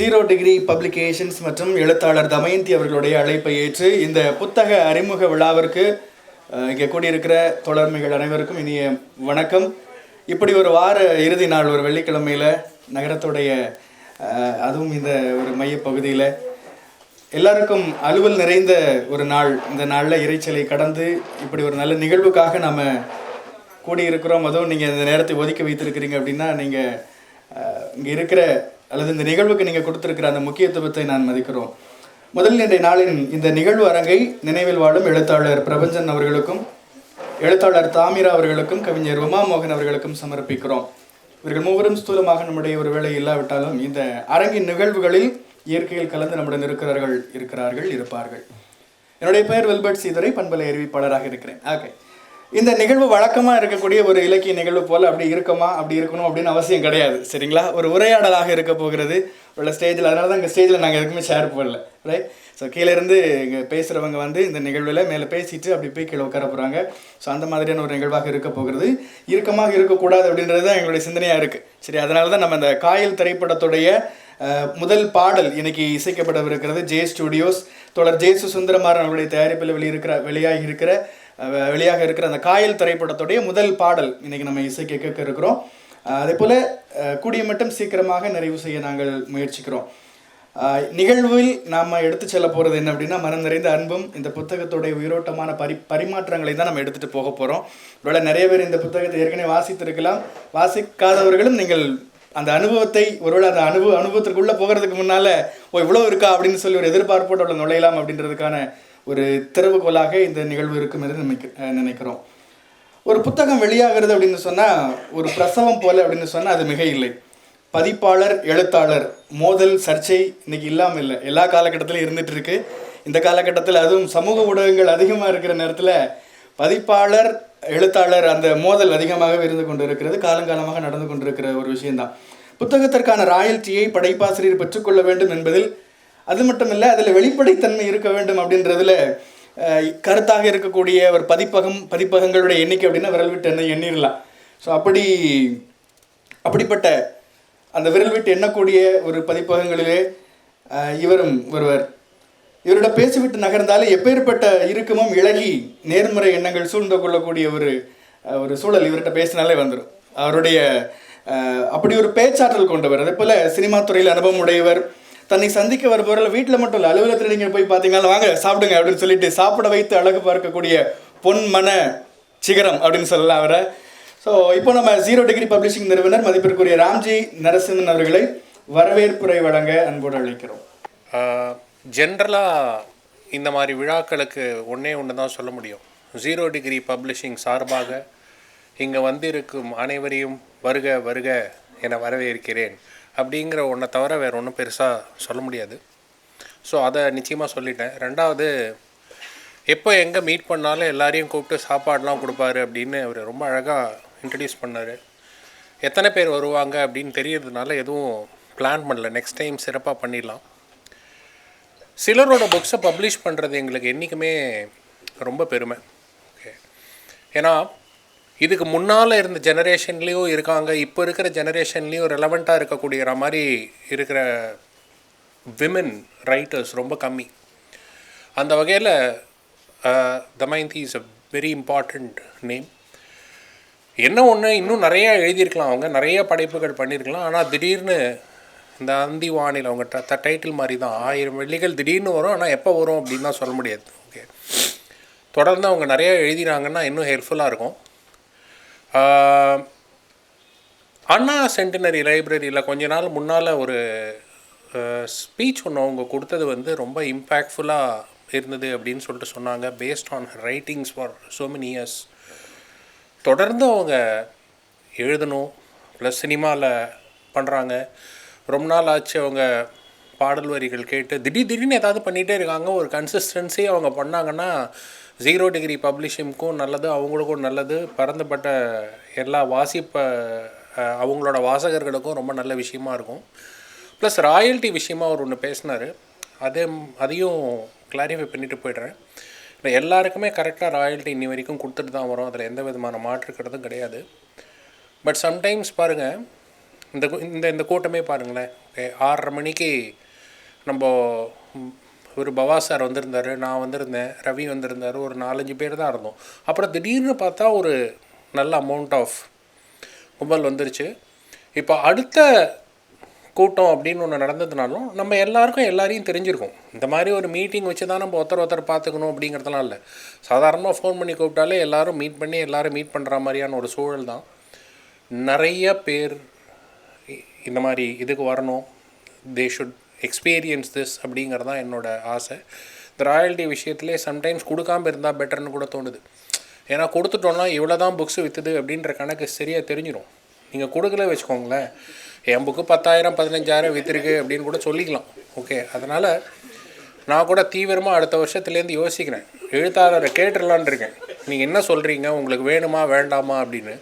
Zero degree publications மற்றும் எழுத்தாளர் தமயந்தி அவர்களுடைய அழைப்பை ஏற்று இந்த புத்தக அறிமுக விழாவிற்கு இங்கே கூடியிருக்கிற தோழர்மைகள் அனைவருக்கும் இனிய வணக்கம். இப்படி ஒரு வார இறுதி நாள் ஒரு வெள்ளிக்கிழமையில் நகரத்துடைய அதுவும் இந்த ஒரு மையப்பகுதியில் எல்லாருக்கும் அலுவல் நிறைந்த ஒரு நாள். இந்த நாளில் இறைச்சலை கடந்து இப்படி ஒரு நல்ல நிகழ்வுக்காக நாம் கூடியிருக்கிறோம். அதுவும் நீங்கள் இந்த நேரத்தை ஒதுக்கி வைத்திருக்கிறீங்க அப்படின்னா நீங்கள் இங்கே இருக்கிற அல்லது இந்த நிகழ்வுக்கு நீங்கள் கொடுத்துருக்கிற அந்த முக்கியத்துவத்தை நான் மதிக்கிறோம். முதலில் இன்றைய நாளின் இந்த நிகழ்வு அரங்கை நினைவில் வாழும் எழுத்தாளர் பிரபஞ்சன் அவர்களுக்கும் எழுத்தாளர் தாமிரா அவர்களுக்கும் கவிஞர் உமாமோகன் அவர்களுக்கும் சமர்ப்பிக்கிறோம். இவர்கள் மூவரும் ஸ்தூலமாக நம்முடைய ஒரு வேலை இல்லாவிட்டாலும் இந்த அரங்கின் நிகழ்வுகளில் இயற்கையில் கலந்து நம்முடன் இருக்கிறார்கள் இருக்கிறார்கள் இருப்பார்கள். என்னுடைய பெயர் வெல்பர்ட் சீதரை பண்பலை அறிவிப்பாளராக இருக்கிறேன். ஓகே இந்த நிகழ்வு வழக்கமாக இருக்கக்கூடிய ஒரு இலக்கிய நிகழ்வு போல் அப்படி இருக்குமா அப்படி இருக்கணும் அப்படின்னு அவசியம் கிடையாது. சரிங்களா? ஒரு உரையாடலாக இருக்க போகிறது. உள்ள ஸ்டேஜில் அதனால தான் இங்கே ஸ்டேஜில் நாங்கள் எதுக்குமே ஷேர் போடல. ரைட் ஸோ கீழே இருந்து இங்கே பேசுகிறவங்க வந்து இந்த நிகழ்வில் மேலே பேசிட்டு அப்படி போய் கீழே உட்கார போகிறாங்க ஸோ அந்த மாதிரியான ஒரு நிகழ்வாக இருக்க போகிறது. இறுக்கமாக இருக்கக்கூடாது அப்படின்றது தான் எங்களுடைய சிந்தனையாக இருக்குது சரி அதனால தான் நம்ம இந்த காயல் திரைப்படத்துடைய முதல் பாடல் இன்னைக்கு இசைக்கப்படவிருக்கிறது. J studios. தொடர் ஜே சுந்தரமாறன் அவருடைய தயாரிப்பில் வெளியிருக்கிற வெளியாகி இருக்கிற வெளியாக இருக்கிற அந்த காயல் திரைப்படத்துடைய முதல் பாடல் இன்றைக்கி நம்ம இசைக்கு கேட்க இருக்கிறோம். அதே போல் கூடிய மட்டும் சீக்கிரமாக நிறைவு செய்ய நாங்கள் முயற்சிக்கிறோம். நிகழ்வில் நாம் எடுத்து செல்ல போகிறது என்ன அப்படின்னா மனம் நிறைந்த அன்பும் இந்த புத்தகத்துடைய உயிரோட்டமான பரி பரிமாற்றங்களை தான் நம்ம எடுத்துகிட்டு போக போகிறோம் ஒருவேளை நிறைய பேர் இந்த புத்தகத்தை ஏற்கனவே வாசித்திருக்கலாம். வாசிக்காதவர்களும் நீங்கள் அந்த அனுபவத்தை ஒருவேளை அந்த அனுபவ அனுபவத்திற்குள்ளே போகிறதுக்கு முன்னால் ஓ இவ்வளோ இருக்கா? அப்படின்னு சொல்லி ஒரு எதிர்பார்ப்போடு உள்ள நுழையலாம் அப்படின்றதுக்கான ஒரு திறவுகோலாக இந்த நிகழ்வு இருக்கும் என்று நினைக்க நினைக்கிறோம். ஒரு புத்தகம் வெளியாகிறது அப்படின்னு சொன்னால் ஒரு பிரசவம் போல அப்படின்னு சொன்னால் அது மிக இல்லை பதிப்பாளர் எழுத்தாளர் மோதல் சர்ச்சை இன்னைக்கு இல்லாமல் இல்லை. எல்லா காலகட்டத்திலும் இருந்துட்டு இருக்கு. இந்த காலகட்டத்தில் அதுவும் சமூக ஊடகங்கள் அதிகமாக இருக்கிற நேரத்தில் பதிப்பாளர் எழுத்தாளர் அந்த மோதல் அதிகமாகவே இருந்து கொண்டு இருக்கிறது காலங்காலமாக நடந்து கொண்டிருக்கிற ஒரு விஷயம்தான். புத்தகத்திற்கான ராயல்ட்டியை படைப்பாசிரியர் பெற்றுக்கொள்ள வேண்டும் என்பதில் அது மட்டும் இல்லை அதில் வெளிப்படைத்தன்மை இருக்க வேண்டும் அப்படின்றதுல கருத்தாக இருக்கக்கூடிய ஒரு பதிப்பகம் பதிப்பகங்களுடைய எண்ணிக்கை அப்படின்னா விரல் விட்டு எண்ண எண்ணிடலாம் ஸோ அப்படி அப்படிப்பட்ட அந்த விரல் விட்டு எண்ணக்கூடிய ஒரு பதிப்பகங்களிலே இவரும் ஒருவர். இவரோட பேசிவிட்டு நகர்ந்தாலே எப்பேற்பட்ட இறுக்கமும் இழகி நேர்முறை எண்ணங்கள் சூழ்ந்து கொள்ளக்கூடிய ஒரு ஒரு சூழல் இவர்கிட்ட பேசினாலே வந்துடும் அவருடைய அப்படி ஒரு பேச்சாற்றல் கொண்டவர். அதே போல் சினிமா துறையில் அனுபவம் உடையவர். தன்னை சந்திக்க வருபவர்கள் வீட்டில் மட்டும் இல்லை அலுவலகத்தில் நீங்கள் போய் பார்த்தீங்கன்னா வாங்க சாப்பிடுங்க அப்படின்னு சொல்லிட்டு சாப்பிட வைத்து அழகு பார்க்கக்கூடிய பொன்மன சிகரம் அப்படின்னு சொல்லலாம் அவரை. ஸோ இப்போ நம்ம ஜீரோ டிகிரி பப்ளிஷிங் நிறுவனர் மதிப்பிற்குரிய ராம்ஜி நரசிம்மன் அவர்களை வரவேற்புரை வழங்க அன்போடு அழைக்கிறோம். ஜென்ரலாக இந்த மாதிரி விழாக்களுக்கு ஒன்றே ஒன்று தான் சொல்ல முடியும். ஜீரோ டிகிரி பப்ளிஷிங் சார்பாக இங்கே வந்திருக்கும் அனைவரையும் வருக வருக என வரவேற்கிறேன். அப்படிங்கிற ஒன்றை தவிர வேறு ஒன்றும் பெருசாக சொல்ல முடியாது. ஸோ அதை நிச்சயமாக சொல்லிட்டேன். ரெண்டாவது எப்போ எங்கே மீட் பண்ணாலும் எல்லாரையும் கூப்பிட்டு சாப்பாடெலாம் கொடுப்பாரு அப்படின்னு அவர் ரொம்ப அழகாக இன்ட்ரடியூஸ் பண்ணார். எத்தனை பேர் வருவாங்க அப்படின்னு தெரியறதுனால எதுவும் பிளான் பண்ணல. நெக்ஸ்ட் டைம் சிறப்பாக பண்ணிடலாம். சிலரோட புக்ஸை பப்ளிஷ் பண்ணுறது எங்களுக்கு என்றைக்குமே ரொம்ப பெருமை. ஓகே ஏன்னா இதுக்கு முன்னால் இருந்த ஜெனரேஷன்லேயும் இருக்காங்க இப்போ இருக்கிற ஜெனரேஷன்லேயும் ரெலவெண்ட்டாக இருக்கக்கூடிய மாதிரி இருக்கிற விமன் ரைட்டர்ஸ் ரொம்ப கம்மி. அந்த வகையில் Damayanti is a very important name என்ன ஒன்று இன்னும் நிறையா எழுதியிருக்கலாம் அவங்க நிறைய படைப்புகள் பண்ணியிருக்கலாம். ஆனால் திடீர்னு இந்த அந்தி வானில் அவங்க ட டைட்டில் மாதிரி தான் ஆயிரம் வெள்ளிகள் திடீர்னு வரும் ஆனால் எப்போ வரும் அப்படின்னு தான் சொல்ல முடியாது. ஓகே தொடர்ந்து அவங்க நிறையா எழுதினாங்கன்னா இன்னும் ஹெல்ப்ஃபுல்லாக இருக்கும். அண்ணா சென்டினரி லைப்ரரியில் கொஞ்ச நாள் முன்னால் ஒரு ஸ்பீச் ஒன்று அவங்க கொடுத்தது வந்து ரொம்ப இம்பேக்ட்ஃபுல்லாக இருந்தது அப்படின்னு சொல்லிட்டு சொன்னாங்க. Based on writings for so many years தொடர்ந்து அவங்க எழுதணும். ப்ளஸ் சினிமாவில் பண்ணுறாங்க ரொம்ப நாள் ஆச்சு அவங்க பாடல் வரிகள் கேட்டு. திடீர் திடீர்னு ஏதாவது பண்ணிகிட்டே இருக்காங்க. ஒரு கன்சிஸ்டன்சி அவங்க பண்ணாங்கன்னா ஜீரோ டிகிரி பப்ளிஷிங்க்கும் நல்லது அவங்களுக்கும் நல்லது. பரந்தப்பட்ட எல்லா வாசிப்ப அவங்களோட வாசகர்களுக்கும் ரொம்ப நல்ல விஷயமா இருக்கும். ப்ளஸ் ராயல்ட்டி விஷயமா அவர் ஒன்று பேசினார். அதே அதையும் கிளாரிஃபை பண்ணிட்டு போயிடுறேன். இல்லை எல்லாருக்குமே கரெக்டாக ராயல்ட்டி இன்னி வரைக்கும் கொடுத்துட்டு தான் வரும். அதில் எந்த விதமான மாற்றுக்கிறதும் கிடையாது. பட் சம்டைம்ஸ் பாருங்கள் இந்த கூ- இந்த இந்த கூட்டமே பாருங்களேன். ஆறரை மணிக்கு நம்ம ஒரு பவா சார் வந்திருந்தார் நான் வந்திருந்தேன் ரவி வந்திருந்தார் ஒரு நாலஞ்சு பேர் தான் இருந்தோம். அப்புறம் திடீர்னு பார்த்தா ஒரு நல்ல அமௌண்ட் ஆஃப் கும்பல் வந்துருச்சு. இப்போ அடுத்த கூட்டம் அப்படின்னு ஒன்று நடந்ததுனாலும் நம்ம எல்லாருக்கும் எல்லாரையும் தெரிஞ்சிருக்கும். இந்த மாதிரி ஒரு மீட்டிங் வச்சு தான் நம்ம ஒருத்தர் ஒருத்தர் பார்த்துக்கணும் அப்படிங்கிறதுலாம் இல்லை. சாதாரணமாக ஃபோன் பண்ணி கூப்பிட்டாலே எல்லாரும் மீட் பண்ணி எல்லோரும் மீட் பண்ணுற மாதிரியான ஒரு சூழல் தான். நிறைய பேர் இந்த மாதிரி இதுக்கு வரணும். தே ஷுட் எக்ஸ்பீரியன்ஸ் திஸ் அப்படிங்கிறது தான் என்னோட ஆசை. இந்த ராயல்ட்டி விஷயத்துலேயே சம்டைம்ஸ் கொடுக்காம இருந்தால் பெட்டர்னு கூட தோணுது. ஏன்னா கொடுத்துட்டோன்னா இவ்வளோ தான் புக்ஸ் விற்றுது அப்படின்ற கணக்கு சரியாக தெரிஞ்சிடும் நீங்கள் கொடுக்கல வச்சுக்கோங்களேன். என் புக்கு பத்தாயிரம் பதினஞ்சாயிரம் விற்றுருக்கு அப்படின்னு கூட சொல்லிக்கலாம். ஓகே அதனால் நான் கூட தீவிரமாக அடுத்த வருஷத்துலேருந்து யோசிக்கிறேன். எழுத்தாளரை கேட்டுடலான் இருக்கேன். நீங்கள் என்ன சொல்கிறீங்க உங்களுக்கு வேணுமா வேண்டாமா அப்படின்னு.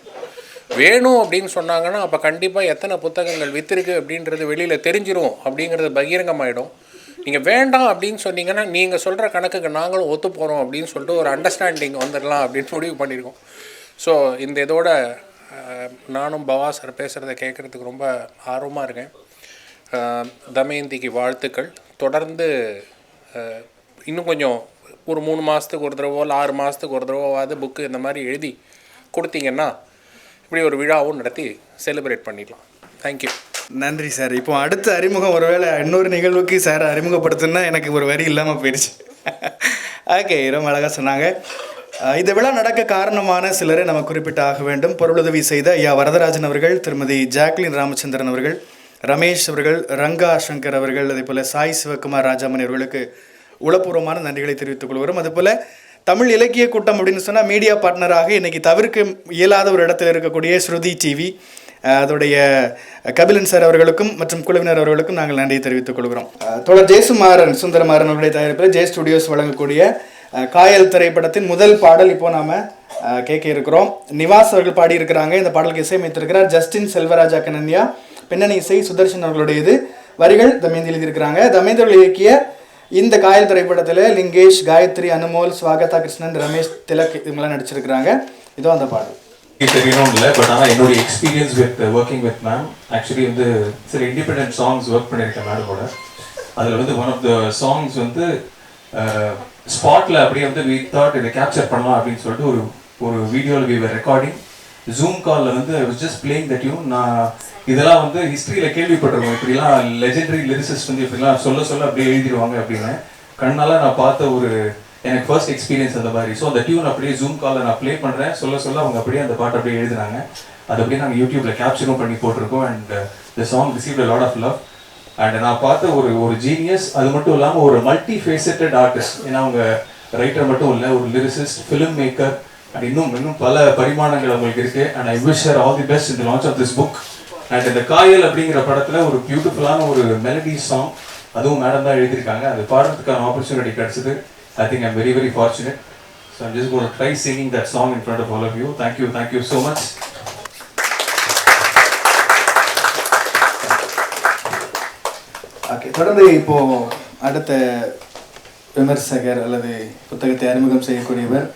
வேணும் அப்படின்னு சொன்னாங்கன்னா அப்போ கண்டிப்பாக எத்தனை புத்தகங்கள் விற்றுருக்கு அப்படின்றது வெளியில் தெரிஞ்சிரும் அப்படிங்கிறது பகிரங்கமாயிடும். நீங்கள் வேண்டாம் அப்படின்னு சொன்னீங்கன்னா நீங்கள் சொல்கிற கணக்குக்கு நாங்களும் ஒத்து போகிறோம் அப்படின்னு சொல்லிட்டு ஒரு அண்டர்ஸ்டாண்டிங் வந்துடலாம் அப்படின்னு முடிவு பண்ணியிருக்கோம் ஸோ இந்த இதோட நானும் பவா சார் பேசுகிறத கேட்குறதுக்கு ரொம்ப ஆர்வமாக இருக்கேன். தமயந்திக்கு வாழ்த்துக்கள். தொடர்ந்து இன்னும் கொஞ்சம் ஒரு மூணு மாதத்துக்கு ஒரு தடவோ இல்லை ஆறு மாதத்துக்கு ஒரு தடவோவாது புக்கு இந்த மாதிரி எழுதி கொடுத்தீங்கன்னா இப்படி ஒரு விழாவும் நடத்தி செலிப்ரேட் பண்ணிக்கலாம். தேங்க்யூ நன்றி சார் இப்போ அடுத்த அறிமுகம் ஒருவேளை இன்னொரு நிகழ்வுக்கு சார் அறிமுகப்படுத்துன்னா எனக்கு ஒரு வரி இல்லாமல் போயிடுச்சு. ஓகே ரொம்ப அழகாக சொன்னாங்க. இந்த விழா நடக்க காரணமான சிலரை நம்ம குறிப்பிட்டு ஆக வேண்டும். பொருளுதவி செய்த ஐயா வரதராஜன் அவர்கள் திருமதி ஜாக்லின் ராமச்சந்திரன் அவர்கள் ரமேஷ் அவர்கள் ரங்கா சங்கர் அவர்கள் அதே போல் சாய் சிவகுமார் ராஜாமணி அவர்களுக்கு உளப்பூர்வமான நன்றிகளை தெரிவித்துக் கொள்கிறோம். அதுபோல் தமிழ் இலக்கிய கூட்டம் அப்படின்னு சொன்னால் மீடியா பார்ட்னராக இன்னைக்கு தவிர்க்க இயலாத ஒரு இடத்துல இருக்கக்கூடிய ஸ்ருதி டிவி அதோடைய கபிலன் சார் அவர்களுக்கும் மற்றும் குழுவினர் அவர்களுக்கும் நாங்கள் நன்றியை தெரிவித்துக் கொள்கிறோம். தொடர் தோழர் ஜெயசுமாறன் சுந்தரமாறன் அவருடைய தயாரிப்பில் ஜெய ஸ்டுடியோஸ் வழங்கக்கூடிய காயல் திரைப்படத்தின் முதல் பாடல் இப்போ நாம கேட்க இருக்கிறோம். நிவாஸ் அவர்கள் பாடியிருக்கிறாங்க இந்த பாடலுக்கு இசையமைத்திருக்கிறார் ஜஸ்டின் செல்வராஜா கனன்யா பின்னணி இசை சுதர்ஷன் அவர்களுடையது. வரிகள் தமேந்தி எழுதியிருக்கிறாங்க. தமேந்தி இயக்கிய இந்த காயல் திரைப்படத்தில் லிங்கேஷ் காயத்ரி அனுமோல் ஸ்வாகதா கிருஷ்ணன் ரமேஷ் திலக் இவங்கெல்லாம் நடிச்சிருக்கிறாங்க. இதோ அந்த பாடல். தெரியணும் இல்லை பட் ஆனால் என்னுடைய experience with working with ma'am actually வந்து சில இண்டிபெண்ட் சாங்ஸ் ஒர்க் பண்ணியிருக்கேன் மேடமோட அதில் வந்து ஒன் ஆஃப் த சாங்ஸ் வந்து uh, ஸ்பாட்டில் அப்படியே வந்து வி தாட் இதை கேப்சர் பண்ணலாம் அப்படின்னு சொல்லிட்டு ஒரு ஒரு வீடியோவில் வி ரெக்கார்டிங் ஜூம் காலில் வந்து I was just playing the tune நான் இதெல்லாம் வந்து ஹிஸ்ட்ரியில கேள்விப்பட்டிருக்கோம். இப்படிலாம் லெஜெண்டரி லிரிசிஸ்ட் வந்து இப்படிலாம் சொல்ல சொல்ல அப்படியே எழுதிடுவாங்க அப்படின்னு. கண்ணால நான் பார்த்த ஒரு எனக்கு ஃபர்ஸ்ட் எக்ஸ்பீரியன்ஸ் அந்த மாதிரி. ஸோ அந்த டியூன் அப்படியே ஜூம் காலில் நான் ப்ளே பண்ணுறேன் சொல்ல சொல்ல அவங்க அப்படியே அந்த பாட்டு அப்படியே எழுதுனாங்க. அது அப்படியே நாங்கள் யூடியூப்ல கேப்சரும் பண்ணி போட்டிருக்கோம். And the song receive lot of love and நான் பார்த்த ஒரு ஒரு ஜீனியஸ் அது மட்டும் இல்லாமல் ஒரு மல்டி ஃபேசட்டட் ஆர்டிஸ்ட் ஏன்னா அவங்க ரைட்டர் மட்டும் இல்லை ஒரு லிரிசிஸ்ட் ஃபிலிம் மேக்கர் அண்ட் இன்னும் இன்னும் பல பரிமாணங்கள் அவங்களுக்கு இருக்கு. And I wish all the best இந்த launch of this book and இந்த காயல் அப்படிங்கிற படத்தில் ஒரு பியூட்டிஃபுல்லான ஒரு மெலடி சாங் அதுவும் மேடம் தான் எழுதியிருக்காங்க. அது பாடுறதுக்கான ஆப்பர்ச்சுனிட்டி கிடச்சிது. I think I'm very very fortunate so I'm just got try singing that song in front of all of you thank you thank you so much okay தொடர்ந்து இப்போ அடுத்த விமர்சகர் அல்லது புத்தகத்தை அறிமுகம் செய்யக்கூடியவர்.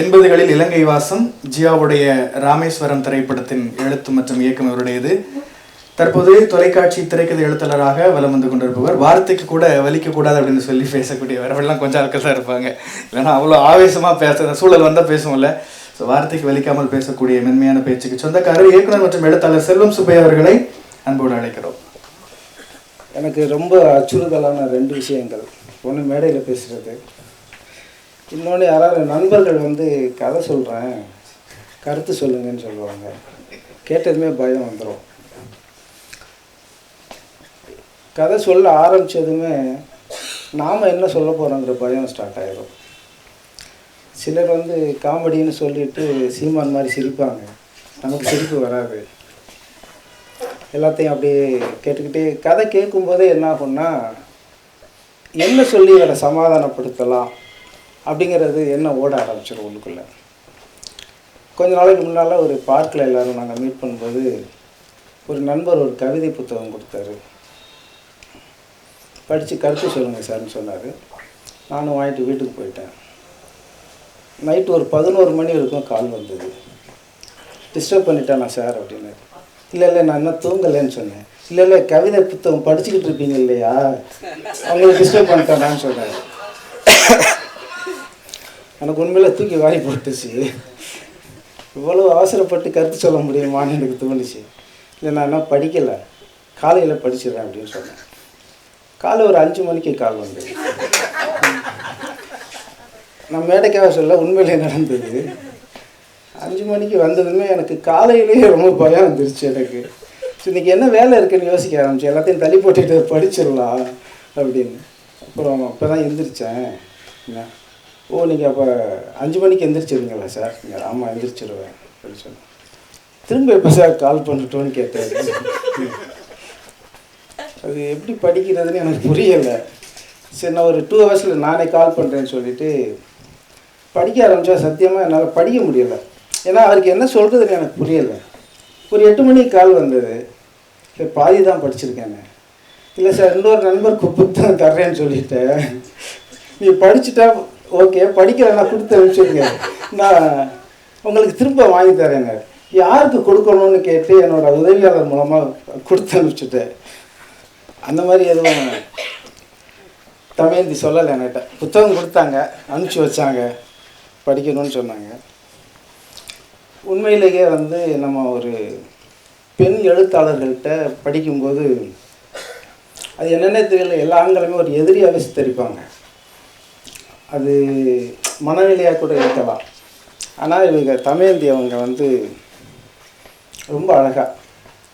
எண்பதுகளில் இலங்கை வாசம் ஜியாவுடைய ராமேஸ்வரம் திரைப்படத்தின் எழுத்து மற்றும் இயக்கம் இவருடையது. தற்போது தொலைக்காட்சி திரைக்கதை எழுத்தாளராக வலம் வந்து கொண்டிருப்பவர். வார்த்தைக்கு கூட வலிக்கக்கூடாது அப்படின்னு சொல்லி பேசக்கூடியவர். அப்படிலாம் கொஞ்சம் ஆட்கள் தான் இருப்பாங்க. இல்லைன்னா அவ்வளோ ஆவேசமாக பேச சூழல் வந்தால் பேசுவோம்ல. ஸோ வார்த்தைக்கு வலிக்காமல் பேசக்கூடிய மென்மையான பேச்சுக்கு சொந்தக்காரர் இயக்குனர் மற்றும் எழுத்தாளர் செல்வம் சுப்பையா அவர்களை அன்போடு அழைக்கிறோம். எனக்கு ரொம்ப அச்சுறுதலான ரெண்டு விஷயங்கள். ஒன்று மேடையில் பேசுகிறது இன்னொன்று யாராவது நண்பர்கள் வந்து கதை சொல்கிறேன் கருத்து சொல்லுங்கன்னு சொல்லுவாங்க. கேட்டதுமே பயம் வந்துடும் கதை சொல்ல ஆரம்பித்ததுமே நாம் என்ன சொல்ல போகிறோங்கிற பயம் ஸ்டார்ட் ஆகிடும் சிலர் வந்து காமெடின்னு சொல்லிட்டு சீமான் மாதிரி சிரிப்பாங்க. நமக்கு சிரிப்பு வராது. எல்லாத்தையும் அப்படியே கேட்டுக்கிட்டே கதை கேட்கும்போதே என்ன ஆகும்னா என்ன சொல்லி அதை சமாதானப்படுத்தலாம் அப்படிங்கிறது என்ன ஓட ஆரம்பிச்சிடும் உள்ளுக்குள்ளே. கொஞ்ச நாளைக்கு முன்னால் ஒரு பார்க்கில் எல்லோரும் நாங்கள் மீட் பண்ணும்போது ஒரு நண்பர் ஒரு கவிதை புத்தகம் கொடுத்தாரு. படித்து கருத்து சொல்லுங்கள் சார்னு சொன்னார். நானும் வாங்கிட்டு வீட்டுக்கு போயிட்டேன். நைட்டு ஒரு பதினோரு மணி வரைக்கும் கால் வந்தது. டிஸ்டர்ப் பண்ணிட்டேனா சார் அப்படின்னு இல்லை இல்லை நான் இன்னும் தூங்கலைன்னு சொன்னேன். இல்லை இல்லை கவிதை புத்தகம் படிச்சுக்கிட்டு இருப்பீங்க இல்லையா? அவங்களை டிஸ்டர்ப் பண்ணிட்டேனான்னு சொன்னேன் எனக்கு உண்மையில தூக்கி வாரி போட்டுச்சு. இவ்வளோ அவசரப்பட்டு கருத்து சொல்ல முடியுமான்னு எனக்கு தோணுச்சு. இல்லை நான் இன்னும் படிக்கலை. காலையில் படிச்சிடுறேன் அப்படின்னு சொன்னேன். காலை ஒரு அஞ்சு மணிக்கு கால் வந்தது. நான் மேடைக்காக சொல்ல உண்மையிலே நடந்தது. அஞ்சு மணிக்கு வந்ததுமே எனக்கு காலையிலேயே ரொம்ப பயம் வந்துருச்சு எனக்கு. ஸோ இன்னைக்கு என்ன வேலை இருக்குன்னு யோசிக்க ஆரம்பிச்சு எல்லாத்தையும் தள்ளி போட்டுட்டு படிச்சிடலாம் அப்படின்னு. அப்புறம் அப்போ தான் எந்திரிச்சேன் ஓ நீங்கள் அப்போ அஞ்சு மணிக்கு எந்திரிச்சிருவீங்களா சார்? நீங்கள் ஆமாம் எந்திரிச்சிருவேன் அப்படின்னு சொன்னேன். திரும்ப எப்போ சார் கால் பண்ணட்டோன்னு கேட்டேன். அது எப்படி படிக்கிறதுன்னு எனக்கு புரியலை. சரி நான் ஒரு டூ ஹவர்ஸில் நானே கால் பண்ணுறேன்னு சொல்லிட்டு படிக்க ஆரம்பித்தா சத்தியமாக என்னால் படிக்க முடியலை. ஏன்னா அவருக்கு என்ன சொல்கிறதுன்னு எனக்கு புரியலை. ஒரு எட்டு மணிக்கு கால் வந்தது. இல்லை பாதி தான் படிச்சிருக்கேன்னு. இல்லை சார் இன்னொரு நண்பர் புத்தகம் தர்றேன்னு சொல்லிட்டேன் நீ படிச்சுட்டா ஓகே படிக்கிறேன்னா கொடுத்து அனுப்பிச்சிருங்க நான் உங்களுக்கு திரும்ப வாங்கி தரேங்க யாருக்கு கொடுக்கணும்னு கேட்டு என்னோட உதவியாளர் மூலமாக கொடுத்து அனுப்பிச்சிட்டேன். அந்த மாதிரி எதுவும் தமிழ்ந்தி சொல்லலை என்கிட்ட. புத்தகம் கொடுத்தாங்க அனுப்பிச்சி வச்சாங்க. படிக்கணும்னு சொன்னாங்க. உண்மையிலேயே வந்து நம்ம ஒரு பெண் எழுத்தாளர்கள்ட்ட படிக்கும்போது அது என்னென்ன தெரியல எல்லா ஆண்களுமே ஒரு எதிரியாகவே சித்தரிப்பாங்க. அது மனநிலையாக கூட இருக்கலாம். ஆனால் இவங்க தமேந்தி அவங்க வந்து ரொம்ப அழகாக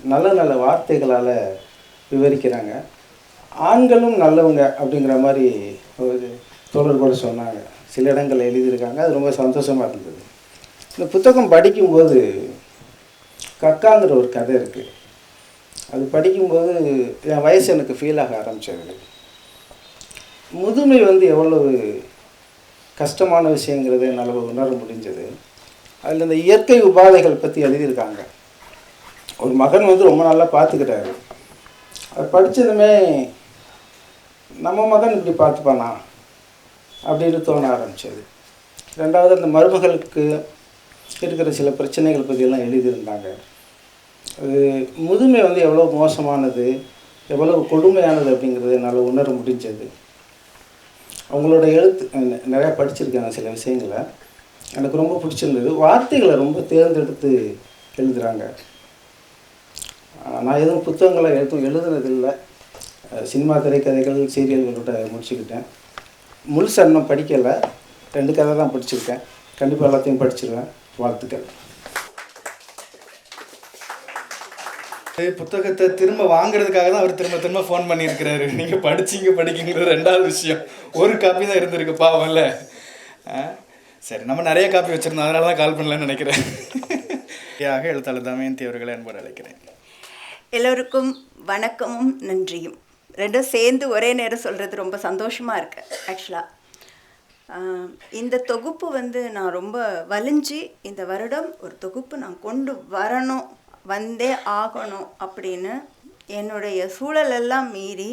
நல்ல நல்ல வார்த்தைகளால் விவரிக்கிறாங்க. ஆண்களும் நல்லவங்க அப்படிங்கிற மாதிரி ஒரு தோழர் கூட சொன்னாங்க. சில இடங்களில் எழுதியிருக்காங்க. அது ரொம்ப சந்தோஷமாக இருந்தது. இந்த புத்தகம் படிக்கும்போது கக்காங்கிற ஒரு கதை இருக்குது அது படிக்கும்போது என் வயசு எனக்கு ஃபீல் ஆக ஆரம்பிச்சது. முதுமை வந்து எவ்வளவு கஷ்டமான விஷயங்கிறத என்னால் உணர முடிஞ்சது. அதில் இந்த இயற்கை உபாதைகள் பற்றி எழுதியிருக்காங்க. ஒரு மகன் வந்து ரொம்ப நல்லா பார்த்துக்கிட்டாரு அது படித்ததுமே நம்ம மகன் இப்படி பார்த்துப்பானா அப்படின்னு தோண ஆரம்பிச்சது. ரெண்டாவது அந்த மருமகளுக்கு இருக்கிற சில பிரச்சனைகள் பற்றியெல்லாம் எழுதியிருந்தாங்க. அது முதுமை வந்து எவ்வளோ மோசமானது எவ்வளவு கொடுமையானது அப்படிங்கிறது என்னால் உணர முடிஞ்சது. அவங்களோட எழுத்து நிறையா படிச்சிருக்கேன் சில விஷயங்களை. எனக்கு ரொம்ப பிடிச்சிருந்தது. வார்த்தைகளை ரொம்ப தேர்ந்தெடுத்து எழுதுகிறாங்க நான் எதுவும் புத்தகங்களை எதுவும் எழுதுனதில்லை. சினிமா திரைக்கதைகள் சீரியல்களோட முடிச்சுக்கிட்டேன். முழுசா இன்னும் படிக்கலை. ரெண்டு கதை தான் படிச்சிருக்கேன். கண்டிப்பாக எல்லாத்தையும் படிச்சிருவேன். வாழ்த்துக்கள். புத்தகத்தை திரும்ப வாங்குறதுக்காக தான் அவர் திரும்ப திரும்ப ஃபோன் பண்ணியிருக்கிறாரு. நீங்கள் படிச்சிங்க படிக்கிறது ரெண்டாவது விஷயம். ஒரு காப்பி தான் இருந்திருக்கு பாவம்ல ஆ, சரி நம்ம நிறைய காப்பி வச்சுருந்தோம். அதனால தான் கால் பண்ணலன்னு நினைக்கிறேன். யாக எழுத்தாளர் தமயந்தி அவர்களை அன்போடு அழைக்கிறேன். எல்லோருக்கும் வணக்கமும் நன்றியும். ரெண்டும் சேர்ந்து ஒரே நேரம் சொல்கிறது ரொம்ப சந்தோஷமாக இருக்கு ஆக்சுவலாக இந்த தொகுப்பு வந்து நான் ரொம்ப வலிஞ்சு இந்த வருடம் ஒரு தொகுப்பு நான் கொண்டு வரணும் வந்தே ஆகணும் அப்படின்னு என்னுடைய சூழலெல்லாம் மீறி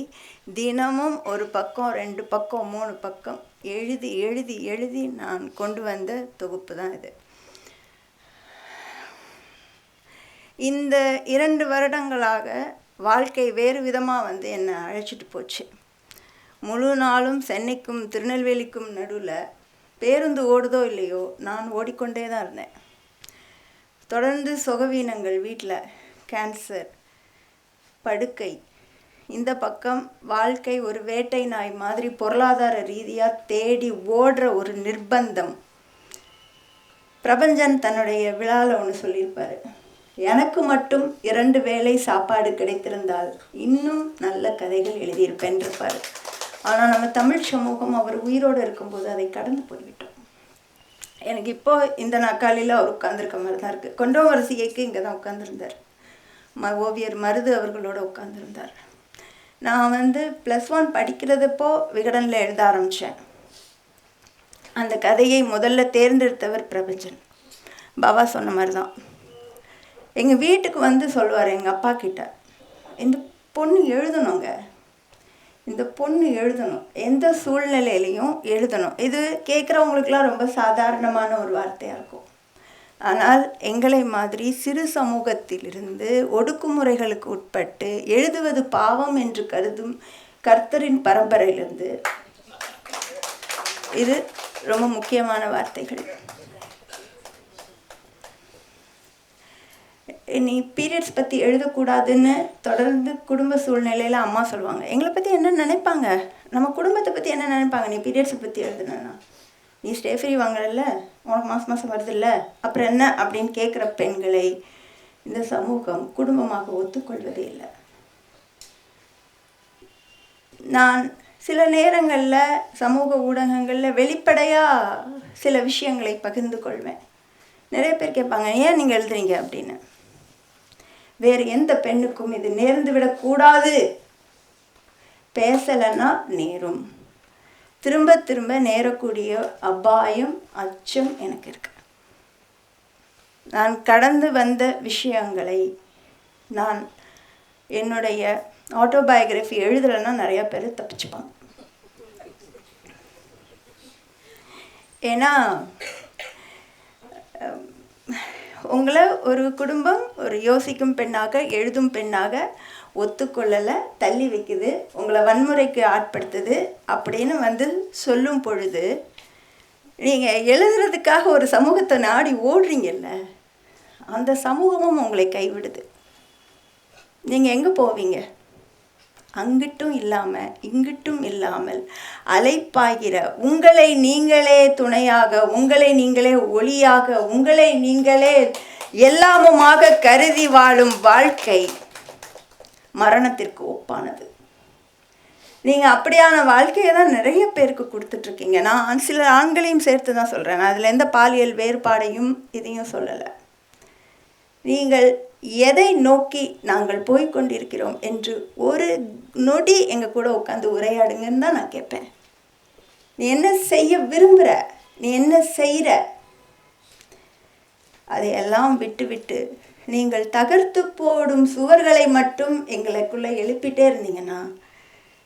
தினமும் ஒரு பக்கம் ரெண்டு பக்கம் மூணு பக்கம் எழுதி எழுதி எழுதி நான் கொண்டு வந்த தொகுப்பு தான் இது. இந்த இரண்டு வருடங்களாக வாழ்க்கை வேறு விதமாக வந்து என்னை அழைச்சிட்டு போச்சு. முழு நாளும் சென்னைக்கும் திருநெல்வேலிக்கும் நடுவில் பேருந்து ஓடுதோ இல்லையோ நான் ஓடிக்கொண்டே தான் இருந்தேன். தொடர்ந்து சுகவீனங்கள் வீட்டில் கேன்சர் படுக்கை இந்த பக்கம் வாழ்க்கை ஒரு வேட்டை நாய் மாதிரி பொருளாதார ரீதியாக தேடி ஓடுற ஒரு நிர்பந்தம். பிரபஞ்சன் தன்னுடைய விழாவில் ஒன்று சொல்லியிருப்பார். எனக்கு மட்டும் இரண்டு வேளை சாப்பாடு கிடைத்திருந்தால் இன்னும் நல்ல கதைகள் எழுதியிருப்பேன் இருப்பார் ஆனால் நம்ம தமிழ் சமூகம் அவர் உயிரோடு இருக்கும்போது அதை கடந்து போய்விட்டோம். எனக்கு இப்போ இந்த நாக்காளியில் அவர் உட்காந்துருக்க மாதிரி தான் இருக்குது கொண்டோவரசியைக்கு இங்கே தான் உட்காந்துருந்தார் ம ஓவியர் மருது அவர்களோடு உட்காந்துருந்தார் நான் வந்து ப்ளஸ் ஒன் படிக்கிறதப்போ விகடனில் எழுத ஆரம்பித்தேன் அந்த கதையை முதல்ல தேர்ந்தெடுத்தவர் பிரபஞ்சன். பாபா சொன்ன மாதிரி தான். எங்கள் வீட்டுக்கு வந்து சொல்லுவார் எங்கள் அப்பா கிட்ட இந்த பொண்ணு எழுதணுங்க. இந்த பொண்ணு எழுதணும். எந்த சூழ்நிலையிலையும் எழுதணும். இது கேட்குறவங்களுக்குலாம் ரொம்ப சாதாரணமான ஒரு வார்த்தையாக இருக்கும். ஆனால் எங்களை மாதிரி சிறு சமூகத்திலிருந்து ஒடுக்குமுறைகளுக்கு உட்பட்டு எழுதுவது பாவம் என்று கருதும் கர்த்தரின் பரம்பரையிலிருந்து இது ரொம்ப முக்கியமான வார்த்தைகள். நீ பீரியட்ஸ் பற்றி எழுதக்கூடாதுன்னு தொடர்ந்து குடும்ப சூழ்நிலையில் அம்மா சொல்லுவாங்க. எங்களை பற்றி என்ன நினைப்பாங்க? நம்ம குடும்பத்தை பற்றி என்ன நினைப்பாங்க? நீ பீரியட்ஸை பற்றி எழுதுனா நீ ஸ்டே ஃப்ரீ வாங்குறல்ல? உனக்கு மாதம் மாதம் வருதில்ல? அப்புறம் என்ன அப்படின்னு கேட்குற பெண்களை இந்த சமூகம் குடும்பமாக ஒத்துக்கொள்வதே இல்லை. நான் சில நேரங்களில் சமூக ஊடகங்களில் வெளிப்படையாக சில விஷயங்களை பகிர்ந்து கொள்வேன். நிறைய பேர் கேட்பாங்க ஏன் நீங்கள் எழுதுறீங்க? அப்படின்னு. வேறு எந்த பெண்ணுக்கும் இது நேர்ந்து விடக்கூடாது பேசலைன்னா நேரும். திரும்ப திரும்ப நேரக்கூடிய அபாயம் அச்சம் எனக்கு இருக்கு. நான் கடந்து வந்த விஷயங்களை நான் என்னுடைய ஆட்டோபயோகிராஃபி எழுதலைன்னா நிறைய பேர் தப்பிச்சுப்பாங்க. ஏன்னா உங்களை ஒரு குடும்பம் ஒரு யோசிக்கும் பெண்ணாக எழுதும் பெண்ணாக ஒத்துக்கொள்ளலை தள்ளி வைக்குது உங்களை வன்முறைக்கு ஆட்படுத்துது அப்படின்னு வந்து சொல்லும் பொழுது நீங்கள் எழுதுறதுக்காக ஒரு சமூகத்தை நாடி ஓடுறீங்கல்ல அந்த சமூகமும் உங்களை கைவிடுது. நீங்கள் எங்கே போவீங்க? அங்கிட்டும் இல்லாமல் இங்கிட்டும் இல்லாமல் அலைப்பாகிற உங்களை நீங்களே துணையாக உங்களை நீங்களே ஒளியாக உங்களை நீங்களே எல்லாமுமாக கருதி வாழும் வாழ்க்கை மரணத்திற்கு ஒப்பானது. நீங்கள் அப்படியான வாழ்க்கையை தான் நிறைய பேருக்கு கொடுத்துட்ருக்கீங்க. நான் சில ஆண்களையும் சேர்த்து தான் சொல்கிறேன் நான் அதில் எந்த பாலியல் வேறுபாடையும் இதையும் சொல்லலை. நீங்கள் எதை நோக்கி நாங்கள் போய் கொண்டிருக்கிறோம் என்று ஒரு நொடி எங்கள் கூட உட்காந்து உரையாடுங்கன்னு தான் நான் கேட்பேன். நீ என்ன செய்ய விரும்புகிற நீ என்ன செய்கிற அதையெல்லாம் விட்டுவிட்டு நீங்கள் தகர்த்து போடும் சுவர்களை மட்டும் எங்களுக்குள்ளே எழுப்பிட்டே இருந்தீங்கன்னா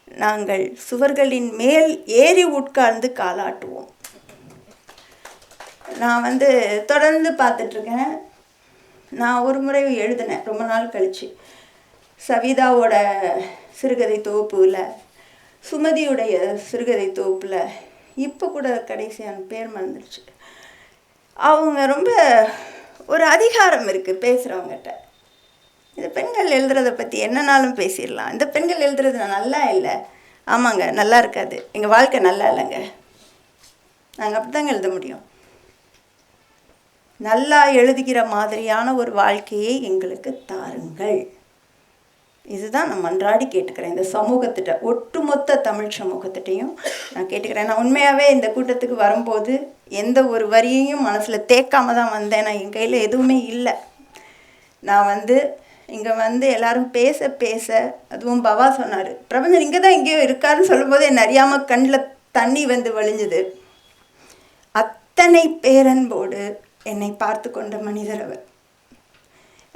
நாங்கள் சுவர்களின் மேல் ஏறி உட்கார்ந்து காலாட்டுவோம். நான் வந்து தொடர்ந்து பார்த்துட்ருக்கேன் நான் ஒரு முறை எழுதினேன். ரொம்ப நாள் கழிச்சு. சவிதாவோட சிறுகதை தொகுப்புல சுமதியுடைய சிறுகதை தொகுப்பில் இப்போ கூட கடைசியான பேர் மறந்துடுச்சு அவங்க ரொம்ப ஒரு அதிகாரம் இருக்குது பேசுகிறவங்ககிட்ட இந்த பெண்கள் எழுதுறதை பற்றி என்னனாலும் பேசிடலாம். இந்த பெண்கள் எழுதுறது நல்லா இல்லை. ஆமாங்க நல்லா இருக்காது. எங்கள் வாழ்க்கை நல்லா இல்லைங்க. நாங்கள் அப்படி தாங்க எழுத முடியும். நல்லா எழுதுகிற மாதிரியான ஒரு வாழ்க்கையை எங்களுக்கு தாருங்கள். இதுதான் நான் மன்றாடி கேட்டுக்கிறேன். இந்த சமூகத்திட்ட ஒட்டுமொத்த தமிழ் சமூகத்திட்டையும் நான் கேட்டுக்கிறேன். நான் உண்மையாகவே இந்த கூட்டத்துக்கு வரும்போது எந்த ஒரு வரியையும் மனசில் தேக்காம தான் வந்தேன். நான் என் கையில் எதுவுமே இல்லை. நான் வந்து இங்கே வந்து எல்லாரும் பேச பேச அதுவும் பவா சொன்னார் பிரபஞ்சன் இங்கே தான் எங்கேயோ இருக்காருன்னு சொல்லும்போது என் அறியாமல் கண்ணில் தண்ணி வந்து வழிஞ்சுது. அத்தனை பேரன்போடு என்னை பார்த்து கொண்ட மனிதர் அவர்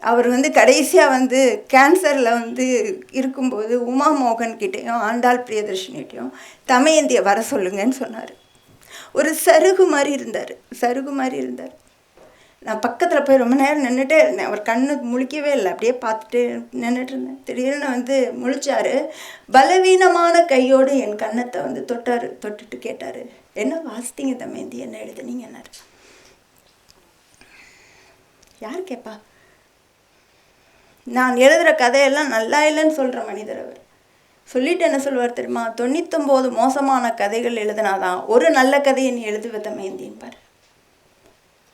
அவர் வந்து கடைசியாக வந்து கேன்சரில் வந்து இருக்கும்போது உமா மோகன் கிட்டேயும் ஆண்டாள் பிரியதர்ஷினிட்டையும் தமையந்தியை வர சொல்லுங்கன்னு சொன்னார். ஒரு சருகு மாதிரி இருந்தார். சருகு மாதிரி இருந்தார். நான் பக்கத்தில் போய் ரொம்ப நேரம் நின்றுட்டே இருந்தேன். அவர் கண்ணு முழிக்கவே இல்லை. அப்படியே பார்த்துட்டு நின்றுட்டு இருந்தேன். திடீர்னு வந்து முழிச்சாரு. பலவீனமான கையோடு என் கன்னத்தை வந்து தொட்டார் தொட்டுட்டு கேட்டார் என்ன வாசித்தீங்க தமேந்தி என்ன எழுதுனீங்கன்னாரு? யார் கேட்பா நான் எழுதுகிற கதையெல்லாம் நல்லா இல்லைன்னு சொல்கிற மனிதர் அவர். சொல்லிட்டு என்ன சொல்லுவார் தெரியுமா? தொண்ணூத்தொம்போது மோசமான கதைகள் எழுதினாதான் ஒரு நல்ல கதையை நீ எழுதுவத மேந்தின்பார்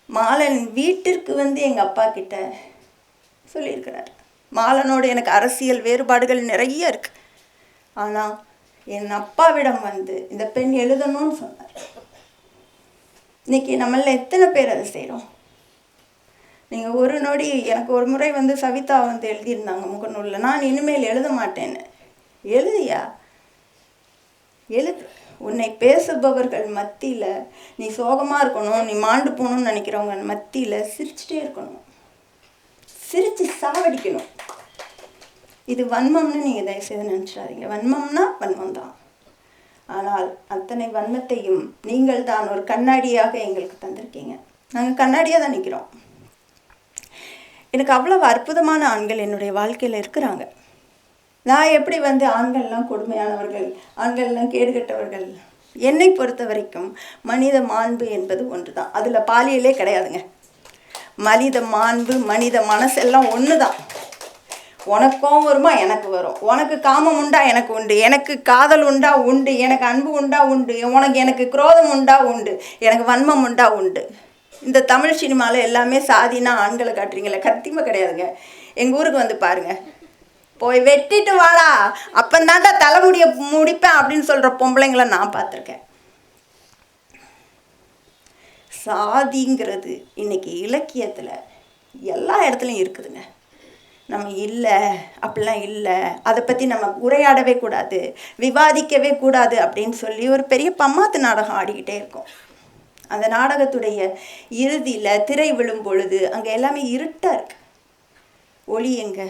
மாலன் வீட்டிற்கு வந்து எங்கள் அப்பா கிட்ட சொல்லியிருக்கிறார். மாலனோடு எனக்கு அரசியல் வேறுபாடுகள் நிறைய இருக்கு. ஆனால் என் அப்பாவிடம் வந்து இந்த பெண் எழுதணும்னு சொன்னார். இன்னைக்கு நம்மள எத்தனை பேர் அதை செய்கிறோம் நீங்கள் ஒரு நொடி எனக்கு ஒரு முறை வந்து சவிதா வந்து எழுதியிருந்தாங்க முகநூலில். நான் இனிமேல் எழுத மாட்டேன்னு. எழுதியா? எழுது உன்னை பேசுபவர்கள் மத்தியில் நீ சோகமாக இருக்கணும் நீ மாண்டு போகணும்னு நினைக்கிறவங்க மத்தியில் சிரிச்சிட்டே இருக்கணும். சிரித்து சாவடிக்கணும். இது வன்மம்னு நீங்கள் தயவுசெய்து நினச்சிடாதீங்க. வன்மம்னா வன்மம் தான் ஆனால் அத்தனை வன்மத்தையும் நீங்கள் தான் ஒரு கண்ணாடியாக எங்களுக்கு தந்திருக்கீங்க. நாங்கள் கண்ணாடியாக தான் நிற்கிறோம் எனக்கு அவ்வளவு அற்புதமான ஆண்கள் என்னுடைய வாழ்க்கையில் இருக்கிறாங்க. நான் எப்படி வந்து ஆண்கள்லாம் கொடுமையானவர்கள் ஆண்கள்லாம் கேடுகட்டவர்கள்? என்னை பொறுத்த வரைக்கும் மனித மாண்பு என்பது ஒன்று தான் அதில் பாலியலே கிடையாதுங்க. மனித மாண்பு மனித மனசெல்லாம் ஒன்று தான் உனக்கும் வருமா எனக்கு வரும். உனக்கு காமம் உண்டா எனக்கு உண்டு. எனக்கு காதல் உண்டா உண்டு. எனக்கு அன்பு உண்டா உண்டு. உனக்கு எனக்கு குரோதம் உண்டா உண்டு. எனக்கு வன்மம் உண்டா உண்டு. இந்த தமிழ் சினிமாவில் எல்லாமே சாதினா ஆண்களை காட்டுறீங்களே கத்தியமாக கிடையாதுங்க. எங்கள் ஊருக்கு வந்து பாருங்க. போய் வெட்டிட்டு வாடா. அப்பந்தாண்டா தலைமுடிய முடிப்பேன் அப்படின்னு சொல்கிற பொம்பளைங்களை நான் பார்த்துருக்கேன். சாதிங்கிறது இன்னைக்கு இலக்கியத்தில் எல்லா இடத்துலையும் இருக்குதுங்க. நம்ம இல்லை அப்படிலாம் இல்லை. அதை பற்றி நம்ம உரையாடவே கூடாது விவாதிக்கவே கூடாது அப்படின்னு சொல்லி ஒரு பெரிய பம்மாத்து நாடகம் ஆடிக்கிட்டே இருக்கோம். அந்த நாடகத்துடைய இறுதியில் திரை விழும் பொழுது அங்கே எல்லாமே இருட்டாக இருக்கு. ஒளி எங்க?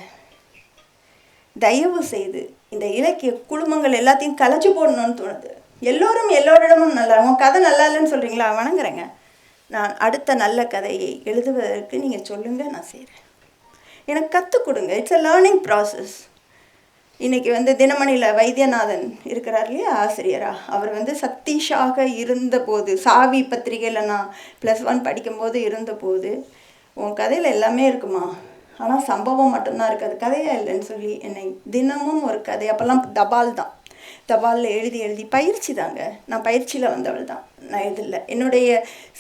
தயவு செய்து இந்த இலக்கிய குழுமங்கள் எல்லாத்தையும் கலைச்சு போடணும்னு தோணுது. எல்லோரும் எல்லோரிடமும் நல்லா உன் கதை நல்லா இல்லைன்னு சொல்கிறீங்களா வணங்குறேங்க. நான் அடுத்த நல்ல கதையை எழுதுவதற்கு நீங்கள் சொல்லுங்கள் நான் செய்கிறேன் எனக்கு கற்றுக் கொடுங்க. இட்ஸ் அ லேர்னிங் ப்ராசஸ் இன்னைக்கு வந்து தினமணியில் வைத்தியநாதன் இருக்கிறார் இல்லையா? ஆசிரியரா. அவர் வந்து சக்திஷாக இருந்தபோது சாவி பத்திரிகையில் நான் ப்ளஸ் ஒன் படிக்கும்போது இருந்தபோது உன் கதையில் எல்லாமே இருக்குமா? ஆனால் சம்பவம் மட்டும்தான் இருக்குது கதையா இல்லைன்னு சொல்லி என்னை தினமும் ஒரு கதை. அப்போல்லாம் தபால் தான். தபாலில் எழுதி எழுதி பயிற்சி தாங்க. நான் பயிற்சியில் வந்தவள் தான். நான் இதில் என்னுடைய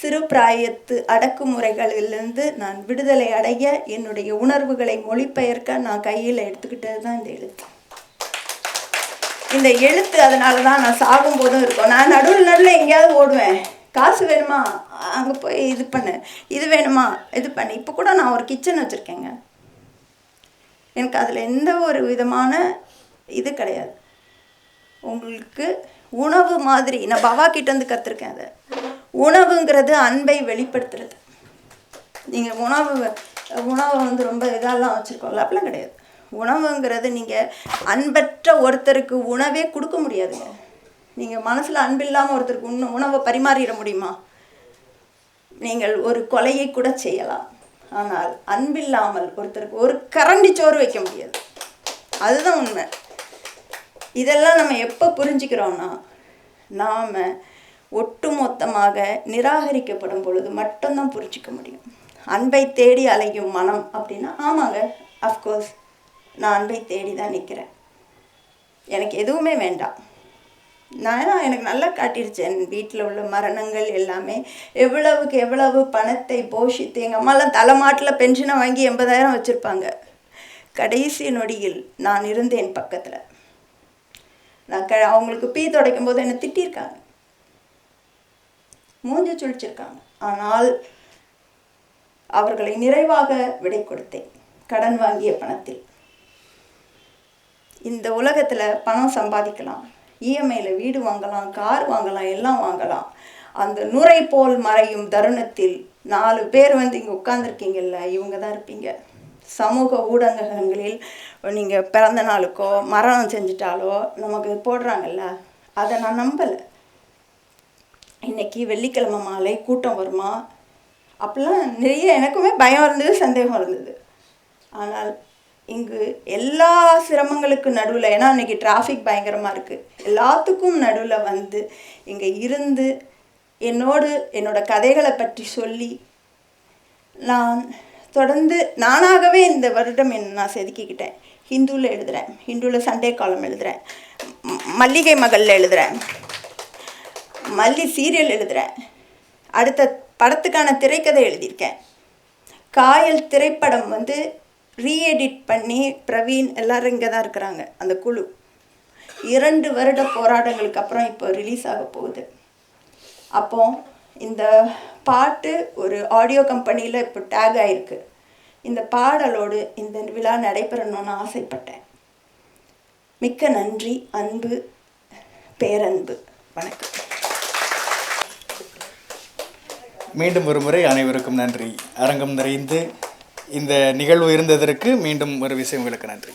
சிறு பிராயத்து அடக்குமுறைகளிலிருந்து நான் விடுதலை அடைய என்னுடைய உணர்வுகளை மொழிபெயர்க்க நான் கையில் எடுத்துக்கிட்டது தான் இந்த எழுத்து. இந்த எழுத்து அதனால தான் நான் சாகும் போதும் இருக்கும். நான் நடுவில் நடுவில் எங்கேயாவது ஓடுவேன். காசு வேணுமா? அங்கே போய் இது பண்ணு. இது வேணுமா? இது பண்ணு. இப்போ கூட நான் ஒரு கிச்சன் வச்சுருக்கேங்க. எனக்கு அதில் எந்த ஒரு விதமான இது கிடையாது. உங்களுக்கு உணவு மாதிரி நான் பவா கிட்டேருந்து கற்றுருக்கேன் அதை. உணவுங்கிறது அன்பை வெளிப்படுத்துறது. நீங்கள் உணவு உணவை வந்து ரொம்ப இதெல்லாம் வச்சுருக்கோம்ல அப்படிலாம் கிடையாது. உணவுங்கிறது நீங்கள் அன்பற்ற ஒருத்தருக்கு உணவே கொடுக்க முடியாதுங்க. நீங்கள் மனசில் அன்பில்லாமல் ஒருத்தருக்கு இன்னும் உணவை பரிமாறிட முடியுமா? நீங்கள் ஒரு கொலையை கூட செய்யலாம். ஆனால் அன்பில்லாமல் ஒருத்தருக்கு ஒரு கரண்டி சோறு வைக்க முடியாது. அதுதான் உண்மை. இதெல்லாம் நம்ம எப்போ புரிஞ்சுக்கிறோம்னா நாம் ஒட்டுமொத்தமாக நிராகரிக்கப்படும் பொழுது மட்டும்தான் புரிஞ்சிக்க முடியும். அன்பை தேடி அலையும் மனம் அப்படின்னா ஆமாங்க அஃப்கோர்ஸ் நான் அன்பை தேடி தான் நிற்கிறேன். எனக்கு எதுவுமே வேண்டாம். நான் எனக்கு நல்லா காட்டிடுச்சு என் வீட்டில் உள்ள மரணங்கள் எல்லாமே. எவ்வளவுக்கு எவ்வளவு பணத்தை போஷித்து எங்கள் அம்மாலாம் தலைமாட்டில் பென்ஷனை வாங்கி எண்பதாயிரம் வச்சுருப்பாங்க. கடைசி நொடியில் நான் இருந்தேன் பக்கத்தில். நான் க அவங்களுக்கு பீ துடைக்கும் போது என்னை திட்டியிருக்காங்க மூஞ்சி சுழிச்சிருக்காங்க. ஆனால் அவர்களை நிறைவாக விடை கொடுத்தேன். கடன் வாங்கிய பணத்தில். இந்த உலகத்தில் பணம் சம்பாதிக்கலாம். இஎம்ஐயில் வீடு வாங்கலாம் கார் வாங்கலாம் எல்லாம் வாங்கலாம். அந்த நுரை போல் மறையும் தருணத்தில் நாலு பேர் வந்து இங்கே உட்காந்துருக்கீங்கல்ல இவங்க தான் இருப்பீங்க. சமூக ஊடகங்களில் நீங்கள் பிறந்த நாளுக்கோ மரணம் செஞ்சிட்டாலோ நமக்கு போடுறாங்கல்ல அதை நான் நம்பலை. இன்னைக்கு வெள்ளிக்கிழமை மாலை கூட்டம் வருமா? அப்படிலாம் நிறைய எனக்குமே பயம் இருந்தது சந்தேகம் இருந்தது. ஆனால் இங்கு எல்லா சிரமங்களுக்கு நடுவில் ஏன்னா அன்றைக்கி டிராஃபிக் பயங்கரமாக இருக்குது எல்லாத்துக்கும் நடுவில் வந்து இங்கே இருந்து என்னோடு என்னோட கதைகளை பற்றி சொல்லி நான் தொடர்ந்து நானாகவே இந்த வருடம் என்ன நான் செதுக்கிக்கிட்டேன். ஹிந்துவில் எழுதுகிறேன் ஹிந்துவில் சண்டே காலம் எழுதுகிறேன் மல்லிகை மகளில் எழுதுகிறேன் மல்லி சீரியல் எழுதுகிறேன் அடுத்த படத்துக்கான திரைக்கதை எழுதியிருக்கேன். காயல் திரைப்படம் வந்து ரீஎடிட் பண்ணி பிரவீன் எல்லாரும் இங்கே தான் இருக்கிறாங்க. அந்த குழு. இரண்டு வருட போராட்டங்களுக்கு அப்புறம் இப்போ ரிலீஸ் ஆக போகுது. அப்போ இந்த பாட்டு ஒரு ஆடியோ கம்பெனியில் இப்போ டேக் ஆகிருக்கு இந்த பாடலோடு இந்த விழா நடைபெறணும்னு ஆசைப்பட்டேன். மிக்க நன்றி அன்பு பேரன்பு. வணக்கம். மீண்டும் ஒரு முறை அனைவருக்கும் நன்றி. அரங்கம் நிறைந்து இந்த நிகழ்வு இருந்ததற்கு மீண்டும் ஒரு விஷயம் உங்களுக்கு நன்றி.